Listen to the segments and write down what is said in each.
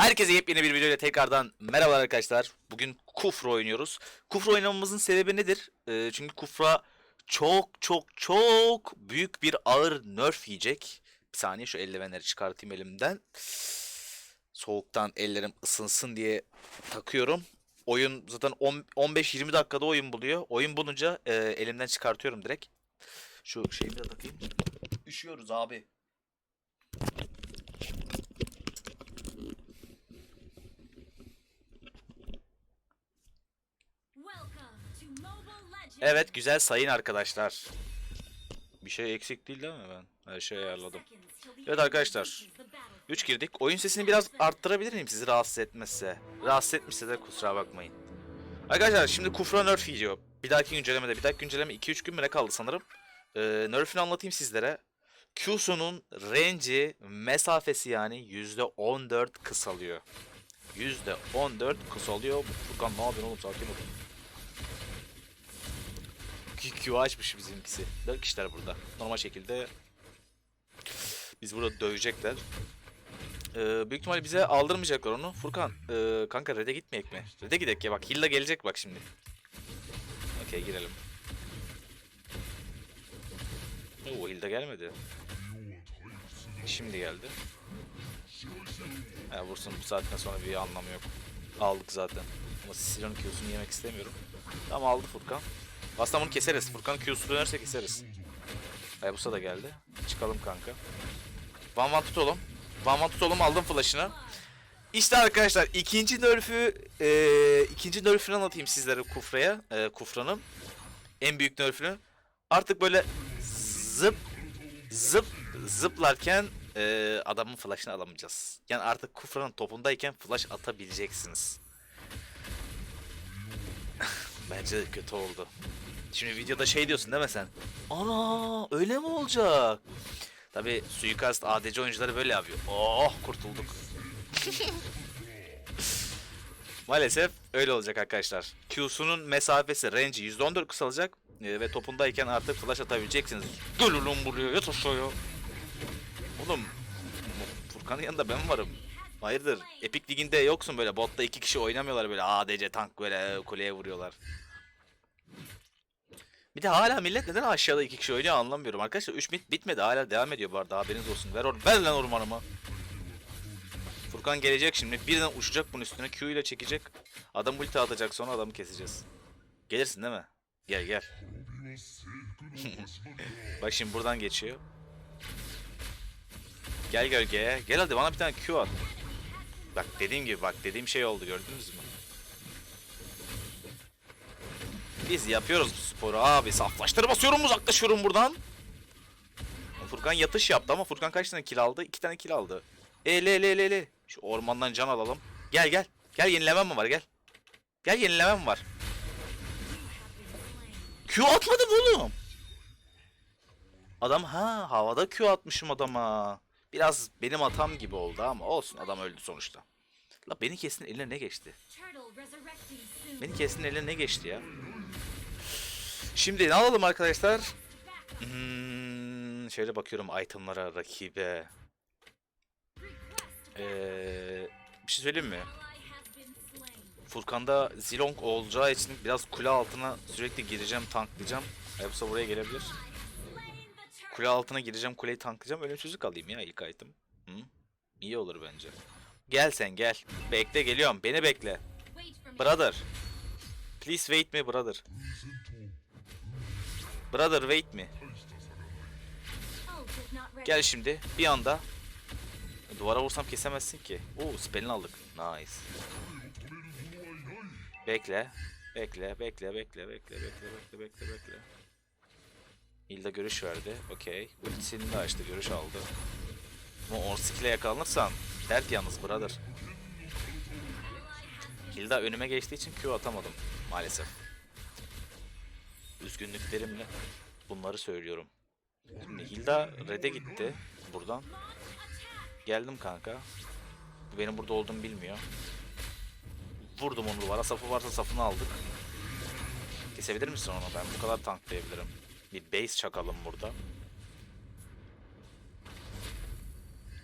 Herkese yepyeni bir videoyla tekrardan merhaba arkadaşlar. Bugün Kufra oynuyoruz. Kufra oynamamızın sebebi nedir? Ee, çünkü Kufra çok çok çok büyük bir ağır nerf yiyecek. Bir saniye şu eldivenleri çıkartayım elimden. Soğuktan ellerim ısınsın diye takıyorum. Oyun zaten 10 15-20 dakikada oyun buluyor. Oyun bulunca e, elimden çıkartıyorum direkt. Şu şeyi de takayım. Üşüyoruz abi. Evet güzel sayın arkadaşlar. Bir şey eksik değil değil mi ben? Her şeyi ayarladım. Evet arkadaşlar. 3 girdik. Oyun sesini biraz arttırabilir miyim sizi rahatsız etmezse? Rahatsız etmişse de kusura bakmayın. Arkadaşlar şimdi Kufra nerf yiyor. Bir dahaki güncellemede. Bir dahaki güncelleme 2-3 gün mü ne kaldı sanırım. Ee, nerf'ini anlatayım sizlere. Q'sunun range'i mesafesi yani %14 kısalıyor. %14 kısalıyor. Furkan ne yapıyorsun oğlum sakin ol. Q açmış bizimkisi. 4 kişiler burada. Normal şekilde biz burada dövecekler. Ee, büyük ihtimalle bize aldırmayacaklar onu. Furkan, ee, kanka red'e gitmeyek mi? Red'e gidek ya bak. Hilda gelecek bak şimdi. Okey girelim. Oo Hilda gelmedi. Şimdi geldi. Ya vursun bu saatten sonra bir anlamı yok. Aldık zaten. Ama Siron'un Q'sunu yemek istemiyorum. Tamam aldı Furkan. Aslında bunu keseriz. Furkan Q'su dönerse keseriz. Hayabusa da geldi. Çıkalım kanka. Van Van tut oğlum. Van Van tut oğlum aldım flash'ını. İşte arkadaşlar ikinci nerf'ü eee ikinci nerf'ünü anlatayım sizlere Kufra'ya. Eee Kufra'nın en büyük nerf'ünü. Artık böyle zıp zıp zıplarken eee, adamın flash'ını alamayacağız. Yani artık Kufra'nın topundayken flash atabileceksiniz. Bence de kötü oldu. Şimdi videoda şey diyorsun değil mi sen? Ana öyle mi olacak? Tabi suikast ADC oyuncuları böyle yapıyor. Oh kurtulduk. Maalesef öyle olacak arkadaşlar. Q'sunun mesafesi, range'i %14 kısalacak. Ee, ve topundayken artık flash atabileceksiniz. Ulan buraya yat aşağıya. Oğlum Furkan'ın yanında ben varım. Hayırdır? Epic Ligi'nde yoksun böyle. Botta iki kişi oynamıyorlar böyle. ADC tank böyle kuleye vuruyorlar. Bir de hala millet neden aşağıda iki kişi oynuyor anlamıyorum. Arkadaşlar 3 bit bitmedi. Hala devam ediyor bu arada. Haberiniz olsun. Ver, or ver lan ormanımı. Furkan gelecek şimdi. Birden uçacak bunun üstüne. Q ile çekecek. Adam ulti atacak sonra adamı keseceğiz. Gelirsin değil mi? Gel gel. Bak şimdi buradan geçiyor. Gel gölgeye. Gel hadi bana bir tane Q at. Bak dediğim gibi bak dediğim şey oldu gördünüz mü? Biz yapıyoruz bu sporu abi. Saflaştır basıyorum uzaklaşıyorum buradan. Furkan yatış yaptı ama Furkan kaç tane kill aldı? İki tane kill aldı. E le le le le. Şu ormandan can alalım. Gel gel. Gel yenilemem mi var gel. Gel yenilemem var. Q atmadım oğlum. Adam ha havada Q atmışım adama. Biraz benim hatam gibi oldu ama olsun adam öldü sonuçta. La beni kesin eline ne geçti? Beni kesin eline ne geçti ya? Şimdi ne alalım arkadaşlar? Hmm, şöyle bakıyorum itemlara, rakibe. Ee, bir şey söyleyeyim mi? Furkan'da Zilong olacağı için biraz kule altına sürekli gireceğim, tanklayacağım. Yoksa buraya gelebilir. Kule altına gireceğim, kuleyi tanklayacağım. Çocuk alayım ya ilk item. Hı? İyi olur bence. Gel sen gel. Bekle geliyorum. Beni bekle. Brother. Please wait me brother. Brother wait me. Gel şimdi bir anda. Duvara vursam kesemezsin ki. Oo spellini aldık. Nice. Bekle. Bekle, bekle, bekle, bekle, bekle, bekle, bekle, bekle. Hilda görüş verdi. Okey. Ultisini de açtı, görüş aldı. Ama Orsik'le yakalanırsan dert yalnız brother. Hilda önüme geçtiği için Q atamadım maalesef. Üzgünlüklerimle bunları söylüyorum. Hilda red'e gitti buradan. Geldim kanka. Benim burada olduğumu bilmiyor. Vurdum onu duvara. Safı varsa safını aldık. Kesebilir misin onu? Ben bu kadar tanklayabilirim. Bir base çakalım burada.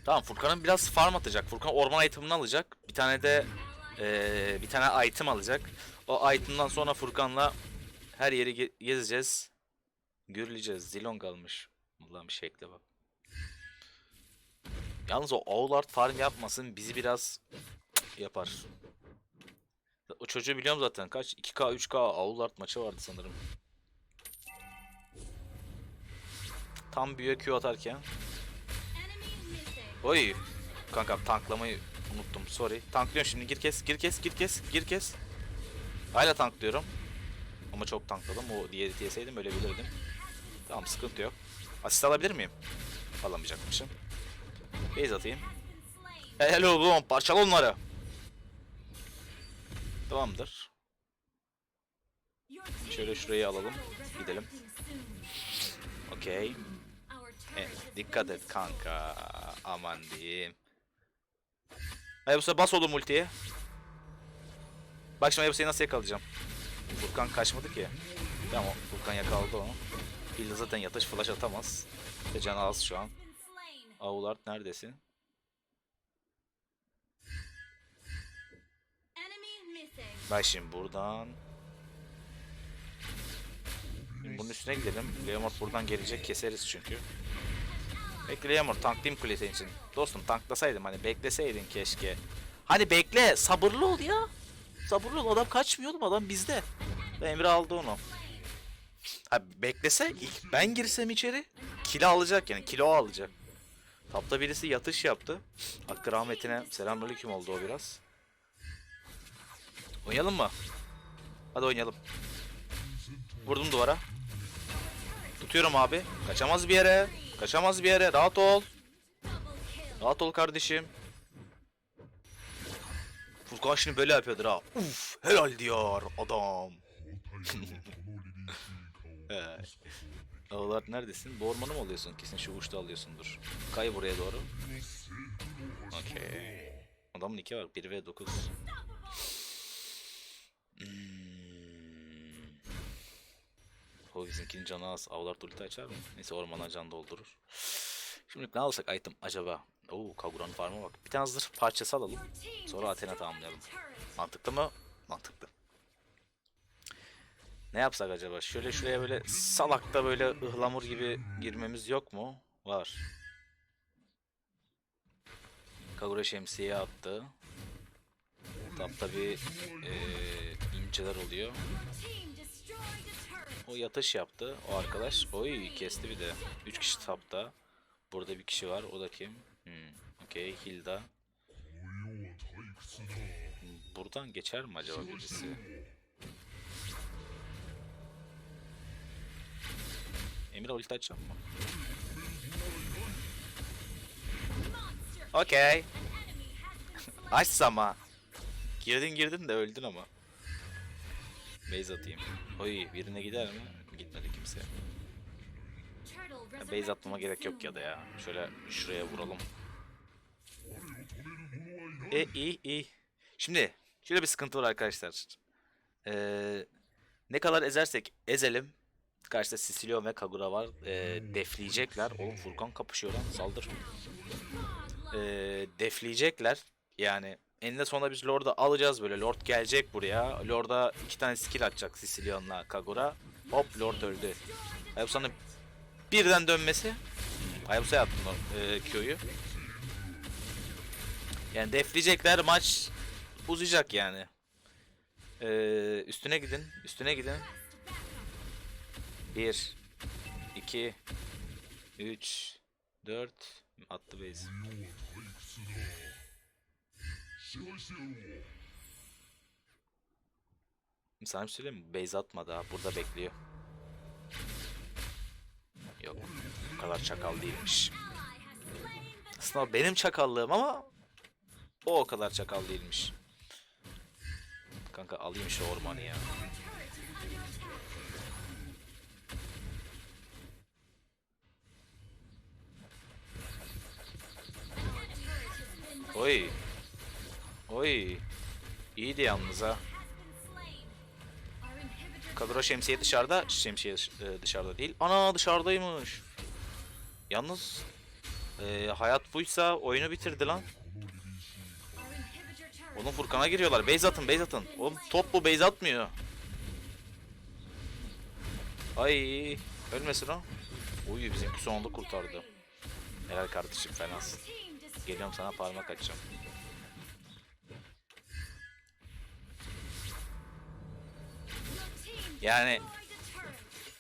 Tamam Furkan'ın biraz farm atacak. Furkan orman itemini alacak. Bir tane de eee, bir tane item alacak. O item'dan sonra Furkan'la her yeri ge- gezeceğiz. Gürleyeceğiz. Zilong almış. Allah'ım şekle bak. Yalnız o Oğlart farm yapmasın bizi biraz yapar. O çocuğu biliyorum zaten. Kaç? 2K, 3K Oğlart maçı vardı sanırım. Tam büyüye Q atarken. Oy. Kanka tanklamayı unuttum. Sorry. Tanklıyorum şimdi. Gir kes, gir kes, gir kes, gir kes. Hala tanklıyorum. Ama çok tankladım. O diğeri diyeseydim öyle bilirdim. Tamam sıkıntı yok. Asist alabilir miyim? Alamayacakmışım. Base atayım. Helal oğlum parçala onları. Tamamdır. Şöyle şurayı alalım. Gidelim. Okey. E, dikkat et kanka. Aman diyeyim. Hayabusa bas oğlum ultiye. Bak şimdi Hayabusa'yı nasıl yakalayacağım. Furkan kaçmadı ki. Tamam Furkan yakaladı onu. Hilda zaten yatış flash atamaz. Ve canı az şu an. Aulard neredesin? Bak şimdi buradan. Şimdi bunun üstüne gidelim. Leomord buradan gelecek keseriz çünkü. Bekle Leomord tanklayayım kulesi için. Dostum tanklasaydım hani bekleseydin keşke. Hani bekle sabırlı ol ya. Sabırlı ol adam kaçmıyor oğlum adam bizde. Ve Emre aldı onu. Abi beklese ilk ben girsem içeri kilo alacak yani kilo alacak. Tapta birisi yatış yaptı. Hakkı rahmetine selamünaleyküm oldu o biraz. Oynayalım mı? Hadi oynayalım. Vurdum duvara. Tutuyorum abi. Kaçamaz bir yere. Kaçamaz bir yere. Rahat ol. Rahat ol kardeşim. Furkan şimdi böyle yapıyordur ha. Uf, helal diyor adam. Ağlar neredesin? Bu ormanı mı alıyorsun? Kesin şu uçta alıyorsundur. Kay buraya doğru. Okey. Adamın 2 var. 1 ve 9. Hmm. O bizimkinin canı az. Avlar ulti açar mı? Neyse ormana can doldurur. Şimdi ne alsak item acaba? Oo Kagura'nın farmı bak. Bir tane zırh parçası alalım. Sonra Athena tamamlayalım. Mantıklı mı? Mantıklı. Ne yapsak acaba? Şöyle şuraya böyle salakta böyle ıhlamur gibi girmemiz yok mu? Var. Kagura şemsiye attı. Tapta bir eee inceler oluyor. O yatış yaptı o arkadaş. Oy kesti bir de. 3 kişi tapta. Burada bir kişi var. O da kim? Hmm. Okey Hilda. Buradan geçer mi acaba birisi? Emir ulti açacağım mı? Okey. Açsama. Girdin girdin de öldün ama. Base atayım. Oy birine gider mi? Gitmedi kimse. Base atmama gerek yok ya da ya. Şöyle şuraya vuralım. E iyi iyi. Şimdi şöyle bir sıkıntı var arkadaşlar. Ee, ne kadar ezersek ezelim. Karşıda Sicilio ve Kagura var. Ee, defleyecekler. Oğlum Furkan kapışıyor lan. Saldır. Ee, defleyecekler. Yani eninde sonunda biz Lord'u alacağız böyle. Lord gelecek buraya. Lord'a iki tane skill atacak Sicilion'la Kagura. Hop Lord öldü. Hayabusa'nın birden dönmesi. Hayabusa'ya attım e, Q'yu. Yani defleyecekler maç uzayacak yani. Ee, üstüne gidin. Üstüne gidin. 1 2 3 4 attı base. Sana bir söyleyeyim? Base atmadı ha. Burada bekliyor. Yok. O kadar çakal değilmiş. Aslında benim çakallığım ama o o kadar çakal değilmiş. Kanka alayım şu ormanı ya. Oy. Oy. İyiydi yalnız ha. Kadro şemsiye dışarıda, şemsiye e, dışarıda değil. Ana dışarıdaymış. Yalnız Ee, hayat buysa oyunu bitirdi lan. Oğlum Furkan'a giriyorlar. Base atın, base atın. Oğlum top bu base atmıyor. Ay, ölmesin o. Uy bizimki sonunda kurtardı. Helal kardeşim fenasın. Geliyorum sana parmak açacağım. Yani.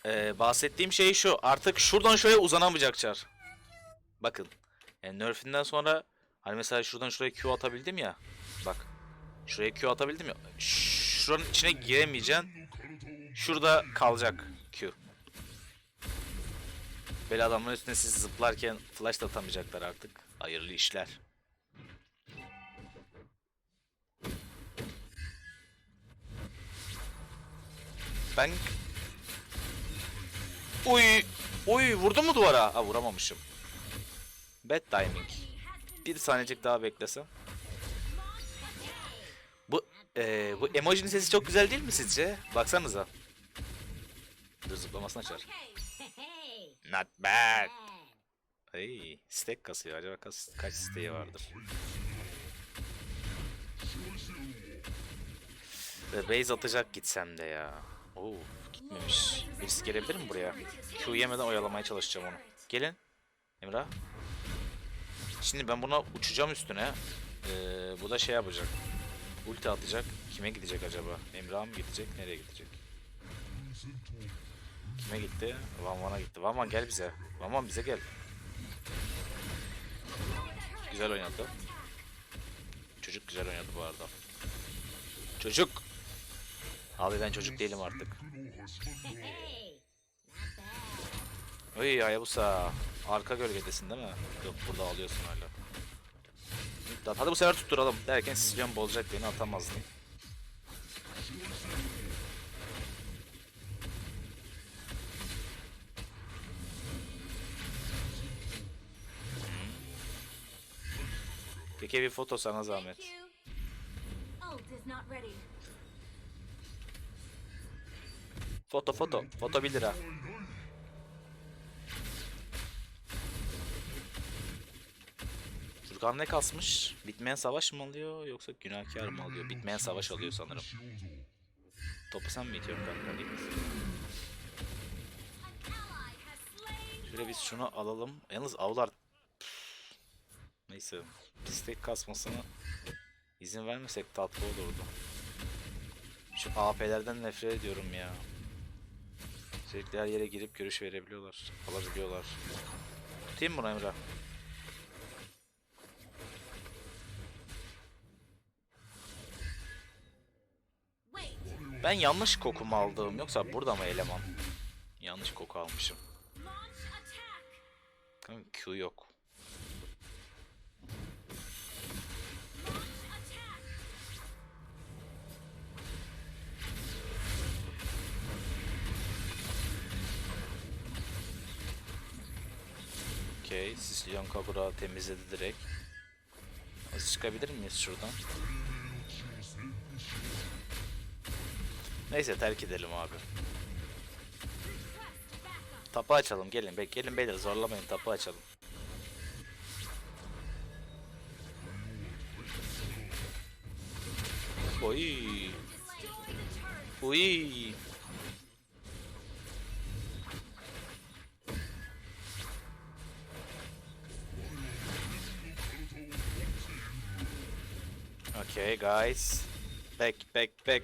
Ee, bahsettiğim şey şu. Artık şuradan şuraya uzanamayacak çar. Bakın. Yani nerfinden sonra hani mesela şuradan şuraya Q atabildim ya. Bak. Şuraya Q atabildim ya. Şuranın içine giremeyeceksin. Şurada kalacak Q. Böyle adamların üstüne siz zıplarken flash da atamayacaklar artık. Hayırlı işler. Ben Uy, uy vurdun mu duvara? Ha vuramamışım. Bad timing. Bir saniyecik daha beklesem. Bu eee bu emojinin sesi çok güzel değil mi sizce? Baksanıza. Dur zıplamasını açar. Not bad. Hey, stack kasıyor. Acaba kaç, kaç stack'i vardır? Ve base atacak gitsem de ya. Oo, gitmemiş. Birisi gelebilir mi buraya? Q yemeden oyalamaya çalışacağım onu. Gelin. Emrah. Şimdi ben buna uçacağım üstüne. Ee, bu da şey yapacak. Ulti atacak. Kime gidecek acaba? Emrah mı gidecek? Nereye gidecek? Kime gitti? Van Van'a gitti. Van Van gel bize. Van Van bize gel. Güzel oynadı. Çocuk güzel oynadı bu arada. Çocuk. Abi ben çocuk değilim artık. Oy Hayabusa. Arka gölgedesin değil mi? Yok burada alıyorsun hala. Middat. Hadi bu sefer tutturalım derken Sicilyan bozacak beni atamazdı. Keke bir foto sana zahmet. Foto foto. Foto 1 lira. Furkan ne kasmış? Bitmeyen savaş mı alıyor yoksa günahkar mı alıyor? Bitmeyen savaş alıyor sanırım. Topu sen mi itiyorsun kanka? Şöyle biz şunu alalım. Yalnız avlar... Neyse. Pistek kasmasına izin vermesek tatlı olurdu. Şu AP'lerden nefret ediyorum ya. Sürekli her yere girip görüş verebiliyorlar. Alabiliyorlar. Tutayım mı bunu Emrah? Wait. Ben yanlış koku mu aldım yoksa burada mı eleman? Yanlış koku almışım. Q yok. Okey. Sicilyan Kabura temizledi direkt. Az çıkabilir miyiz şuradan? Neyse terk edelim abi. Tapı açalım gelin. Be gelin beyler zorlamayın tapı açalım. Oy. Uy. Okay guys. Back back back.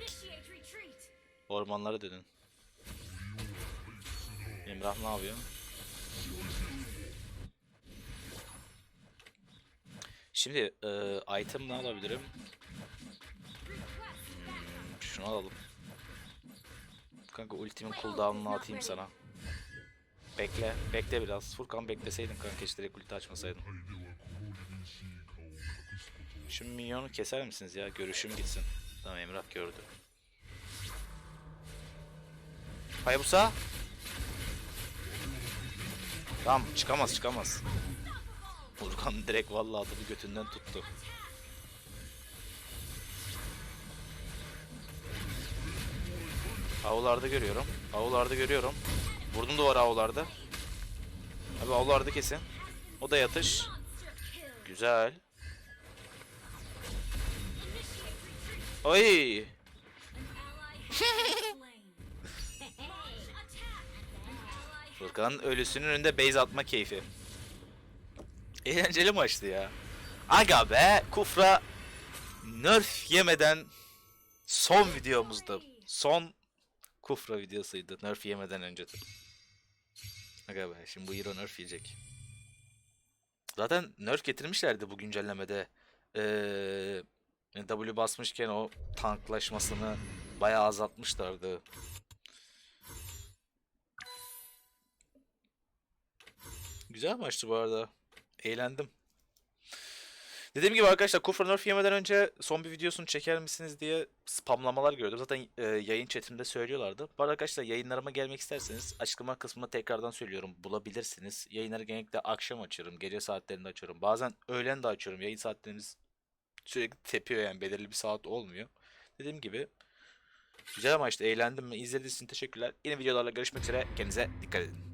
Ormanlara dönün. Emrah ne yapıyor? Şimdi e, item ne alabilirim? Şunu alalım. Kanka ultimin cooldown'unu atayım sana. Bekle, bekle biraz. Furkan bekleseydin kanka hiç direkt ulti açmasaydın. Şu minyonu keser misiniz ya? Görüşüm gitsin. Tamam Emrah gördü. Hayabusa. Tamam çıkamaz çıkamaz. Furkan direkt vallahi adamı götünden tuttu. Avlarda görüyorum. Avlarda görüyorum. Vurdum duvara avlarda. Abi avlarda kesin. O da yatış. Güzel. Initiate Furkan'ın ölüsünün önünde base atma keyfi. Eğlenceli maçtı ya. Aga be Kufra nerf yemeden son videomuzda. Son Kufra videosuydu. Nerf yemeden önce. Aga be şimdi bu hero nerf yiyecek. Zaten nerf getirmişlerdi bu güncellemede. Ee, W basmışken o tanklaşmasını bayağı azaltmışlardı. Güzel maçtı bu arada. Eğlendim. Dediğim gibi arkadaşlar Kufra Nerf yemeden önce son bir videosunu çeker misiniz diye spamlamalar gördüm. Zaten e, yayın chatimde söylüyorlardı. Bu arada arkadaşlar yayınlarıma gelmek isterseniz açıklama kısmında tekrardan söylüyorum. Bulabilirsiniz. Yayınları genellikle akşam açıyorum. Gece saatlerinde açıyorum. Bazen öğlen de açıyorum. Yayın saatlerimiz sürekli tepiyor yani. Belirli bir saat olmuyor. Dediğim gibi güzel maçtı. Eğlendim mi? İzlediğiniz için teşekkürler. Yeni videolarla görüşmek üzere. Kendinize dikkat edin.